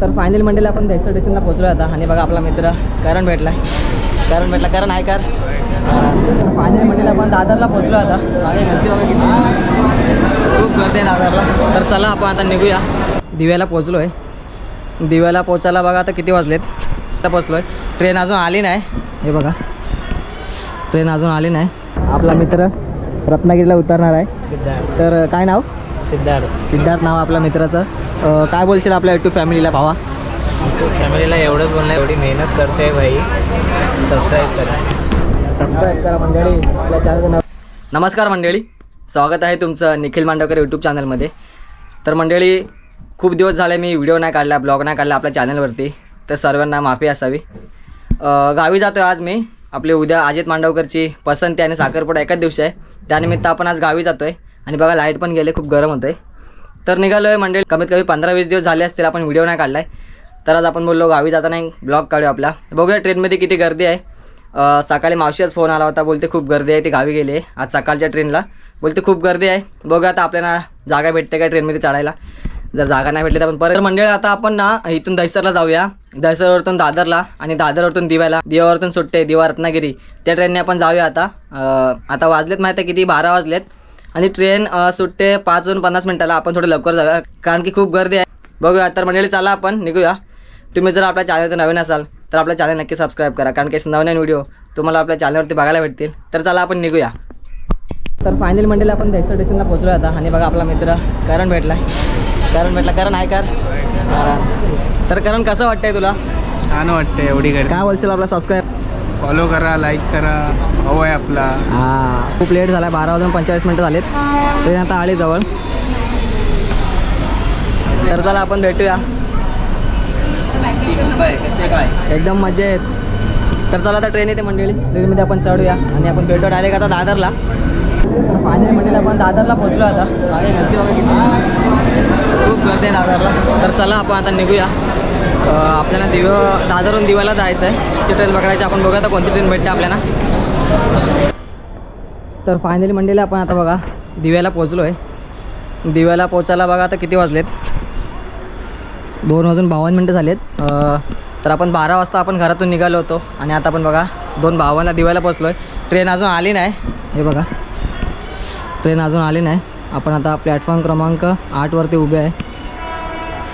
तर फायनल मंडेला आपण दहिसर स्टेशनला पोहोचलो आता. आणि बघा आपला मित्र करण भेटला करण भेटला. करण आहे कर. तर फायनल मंडेला आपण दादरला पोहोचलो आता. मागे गर्दी बघा किती. खूप गर्दी आहे दादरला. तर चला आपण आता निघूया. दिव्याला पोहोचलो आहे दिव्याला पोचायला बघा आता किती वाजलेत. आता पोचलो आहे ट्रेन अजून आली नाही. हे बघा. ट्रेन अजून आली नाही. आपला मित्र रत्नागिरीला उतरणार आहे. तर काय नाव? सिद्धार्थ. सिद्धार्थ नाव आपल्या मित्राचं. अं, काय बोलशील आपल्या युट्यूब फॅमिलीला भावा? फॅमिलीला एवढंच बोलणं एवढी मेहनत करते भाई. सबस्क्राईब करा. सबस्क्राईब करा मंडळी. आपल्या चॅनल नमस्कार मंडळी. स्वागत आहे तुमचं निखिल मांडवकर यूट्यूब चॅनलमध्ये तर मंडळी खूप दिवस झाले मी व्हिडिओ नाही काढला ब्लॉग नाही काढला आपल्या चॅनलवरती तर सर्वांना माफी असावी. अं, गावी जातो आज मी. आपले उद्या अजित मांडवकरची पसंती आणि साखरपुडा एकाच दिवशी आहे. त्यानिमित्त आपण आज गावी जातो आहे आणि बघा लाइट पण गेले खूप गरम होतं आहे तर निघालो आहे मंडळी कमीत कमी पंधरा वीस दिवस झाले असतील आपण व्हिडिओ नाही काढला आहे तर आज आपण बोललो गावी जाताना एक ब्लॉग काढू आपला. बघूया ट्रेनमध्ये किती गर्दी आहे. सकाळी मावशीच फोन आला होता बोलते खूप गर्दी आहे ती गावी गेली आहे. आज सकाळच्या ट्रेनला बोलते खूप गर्दी आहे. बघूया आता आपल्याला जागा भेटते काय ट्रेनमध्ये चढायला. जर जागा नाही भेटली तर आपण परत मंडळ आता आपण ना इथून दहिसरला जाऊया. दहिसरवरतून दादरला आणि दादरवरतून दिव्याला. दिवावरतून सुट्टे दिवा रत्नागिरी. त्या ट्रेनने आपण जाऊया आता. आता वाजलेत माहिती आहे किती? बारा वाजलेत. आणि ट्रेन सुटते पाच वाजून पन्नास मिनिटाला. आपण थोडं लवकर जाऊया कारण की खूप गर्दी आहे. बघूया तर मंडळी चला आपण निघूया. तुम्ही जर आपल्या चॅनलवर नवीन असाल तर आपल्या चॅनल नक्की सबस्क्राईब करा कारण की असे नवीन व्हिडिओ तुम्हाला आपल्या चॅनलवरती बघायला भेटतील. तर चला आपण निघूया. तर फायनल मंडेला आपण दहिसर स्टेशनला पोहोचलो आता. आणि बघा आपला मित्र करण भेटला करण भेटला. करण आहे कर. तर करण कसं वाटतंय तुला? छान वाटतं एवढी काय बोलशील आपला सबस्क्राईब फॉलो करा लाईक करा. हवं आहे आपला. हां. खूप लेट झाला बारा वाजून पंचेचाळीस मिनटं झालेत. ट्रेन आता आले जवळ. तर चला आपण भेटूया. एकदम मजा येत. तर चला आता ट्रेन येते मंडळी. ट्रेनमध्ये आपण चढूया. आणि आपण भेटू डायरेक्ट आता दादरला. तर फायनल मंडळीला आपण दादरला पोहोचलो आता. गर्दी बघा किती. खूप गर्दी आहे दादरला. तर चला आपण आता निघूया. आपल्याला दिव दादरहून दिवाला जायचं आहे. ती ट्रेन पकडायची आपण बघा तर कोणती ट्रेन भेटते आपल्याला. तर फायनली मंडेला आपण आता बघा दिव्याला पोचलो आहे दिव्याला पोचायला बघा आता किती वाजलेत. दोन वाजून बावन्न मिनटं झालेत. तर आपण बारा वाजता आपण घरातून निघालो होतो. आणि आता आपण बघा दोन बावन्नला दिव्याला पोचलो आहे ट्रेन अजून आली नाही. हे बघा. ट्रेन अजून आली नाही. आपण आता प्लॅटफॉर्म क्रमांक आठवरती उभे आहे.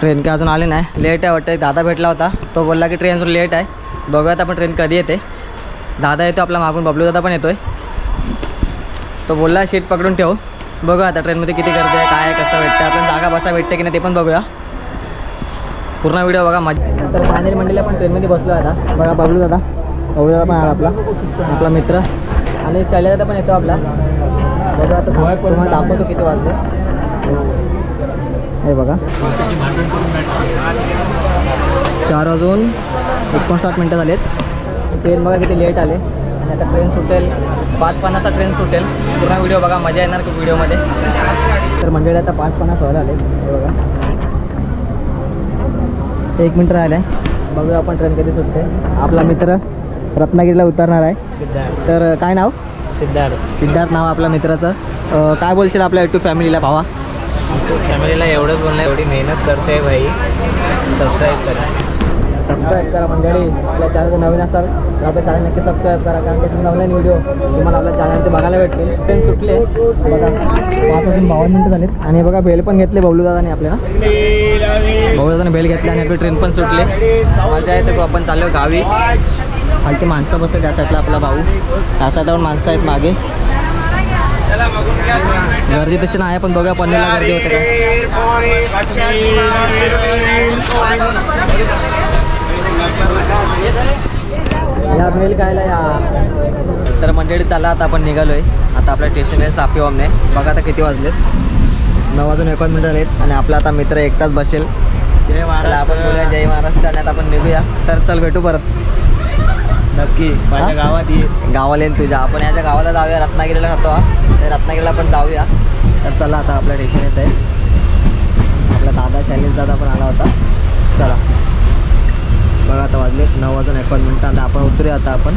ट्रेन काय अजून आली नाही. लेट आहे वाटतं. एक दादा भेटला होता. तो बोलला की ट्रेन लेट आहे. बघूयात आपण ट्रेन कधी येते. दादा येतो आपला मागून. बबलू दादा पण येतो आहे तो बोलला सीट पकडून ठेव. बघूया आता ट्रेनमध्ये किती गर्दी आहे काय आहे कसं भेटतं. आपण जागा बसा भेटते की नाही ते पण बघूया. पूर्ण व्हिडिओ बघा. मजा तर फायनल मंडळी आपण ट्रेनमध्ये बसलो आहे आता. बघा बबलू दादा बबलू दादा पण आला आपला. आपला मित्र. आणि शैल्या दादा पण येतो आपला. बघा आता तुम्हाला दाखवतो किती वाजले. हे बघा. चार वाजून एकोणसाठ मिनटं झालेत. ट्रेन बघा किती लेट आले. आणि आता ट्रेन सुटेल. पाच पन्नासचा ट्रेन सुटेल. पूर्ण व्हिडिओ बघा मजा येणार खूप व्हिडिओमध्ये तर मंडळी आता पाच पन्नास व्हायला आले हे बघा. एक मिनटं राहिलं आहे बघूया आपण ट्रेन कधी सुटते. आपला मित्र रत्नागिरीला उतरणार आहे. सिद्धार्थ. तर काय नाव? सिद्धार्थ. सिद्धार्थ नाव आपल्या मित्राचं. काय बोलशील आपल्या युट्यूब फॅमिलीला भावा? फॅमिलीला एवढंच बोलणं एवढी मेहनत करते भाई. सबस्क्राईब करा. सबस्क्राईब करा मंडळी. आपल्या चॅनल नवीन असाल तर आपल्या चॅनल नक्की सबस्क्राईब करा कारण की असे नवीन व्हिडिओ तुम्हाला आपल्या चॅनलवरती बघायला भेटतील. ट्रेन सुटले. बघा पाच वाजून बावन्न मिनटं झालेत. आणि बघा बेल पण घेतले बबलू दादाने आपल्याला. बबलू दादाने बेल घेतली आणि आपली ट्रेन पण सुटली. मजा येते खूप आपण चाललो गावी. खालती माणसं बसते त्या साईडला आपला भाऊ. त्या साईडला पण माणसं आहेत मागे. गर्दी तशी नाही पण बघा पनवेलला गर्दी होते या मेल कायला या. तर मंडळी चला आता आपण निघालोय. आता आपल्या स्टेशन आहे चापी ओमने बघा आता किती वाजलेत. नऊ वाजून एकोण मिनटं आहेत आणि आपला आता मित्र एकटाच बसेल. तर आपण बोलूया. जय महाराष्ट्र. आणि आता आपण निघूया. तर चल भेटू परत. नक्की. माझ्या? गावात ये. गावाला येईल तुझ्या. आपण याच्या गावाला जाऊया. रत्नागिरीला खातो हा. तर रत्नागिरीला पण जाऊया. तर चला आता आपलं स्टेशन येत आहे आपला दादा शैलेश दादा पण आला होता. चला. बघा आता वाजले नऊ वाजून एकोण मिनटं. आता आपण उतरूया आता आपण.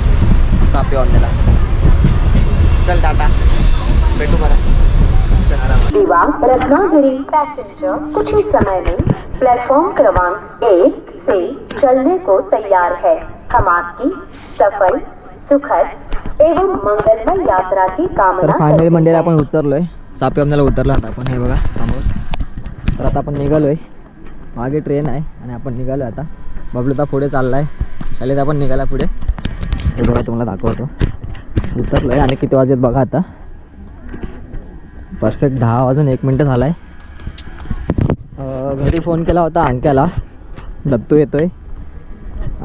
सापी वांदेला. चल टाटा. भेटू विवाह रत्नागिरी पैसेंजर कुछ ही समय में? प्लेटफॉर्म क्रमांक एक. से चलने को तैयार है। हम आपकी सफल सुखद एवं मंगलमय यात्रा की कामना फायनली। आपण उतरलोय. सापी आमदाला उतरलो आता आपण हे बघा समोर. तर आता आपण निघालोय. मागे ट्रेन आहे आणि आपण निघालो आता. बबलूता पुढे चाललाय. शाळेत आपण निघाला पुढे. हे बघा तुम्हाला दाखवतो. उतरलोय आणि किती वाजत बघा आता. परफेक्ट दहा वाजून एक मिनटं झालाय. अं, घरी फोन केला होता अंक्याला. दत्तू येतोय.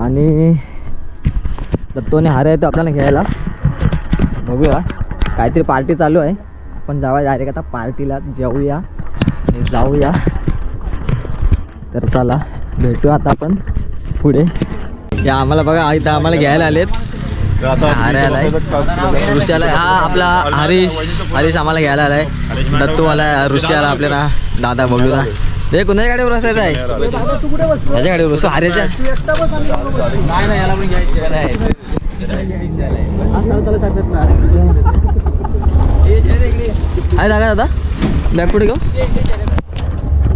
आणि दत्तूने हार येतो आपल्याला घ्यायला. बघूया. काहीतरी पार्टी चालू आहे. आपण जाऊया डायरेक्ट आता पार्टीला. जेऊया. जाऊया. तर चला भेटूया आता आपण पुढे. या आम्हाला बघा इथं आम्हाला घ्यायला आलेत. हारे आलाय. ऋषी आलाय हा आपला हरीश. हरीश आम्हाला घ्यायला आलाय. दत्तू आला आपल्याला. दादा बघूया. हे कुणाच्या गाडीवर बसायचं आहे त्याच्या गाडीवर बसू हारेच्या नाही नाही याला पण घ्यायचं आहे जागा दादा बॅग कुठे घेऊ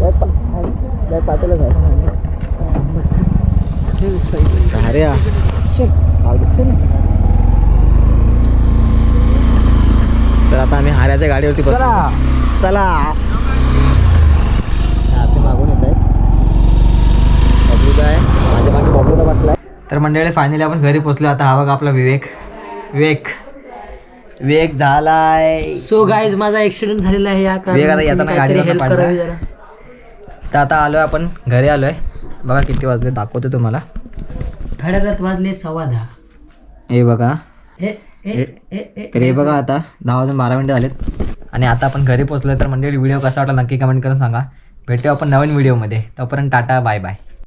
बॅग अरे या. तर आता आम्ही हाऱ्याच्या गाडीवरती बसलो. चला आपले मागून येत आहेत बबलू आहे. माझ्या मागे बबलू तर बसलाय. तर मंडळी फायनली आपण घरी पोचलो. आता हा बघा आपला विवेक. विवेक. विवेक झालाय. सो गाईज माझा ऍक्सिडेंट झालेला आहे या वेग आता येताना गाडीवरनं हेल्प. करावी जरा. तर आता आलोय आपण. घरी आलोय. बघा किती वाजले दाखवतो तुम्हाला. थोड्यात वाजले सव्वा दहा. हे बघा. तर हे बघा आता दहा वाजून बारा मिनिटं झालेत. आणि आता आपण घरी पोचलोय. तर मंडळी व्हिडिओ कसा वाटला नक्की कमेंट करून सांगा. भेटूया आपण नवीन व्हिडिओमध्ये. तोपर्यंत टाटा बाय बाय.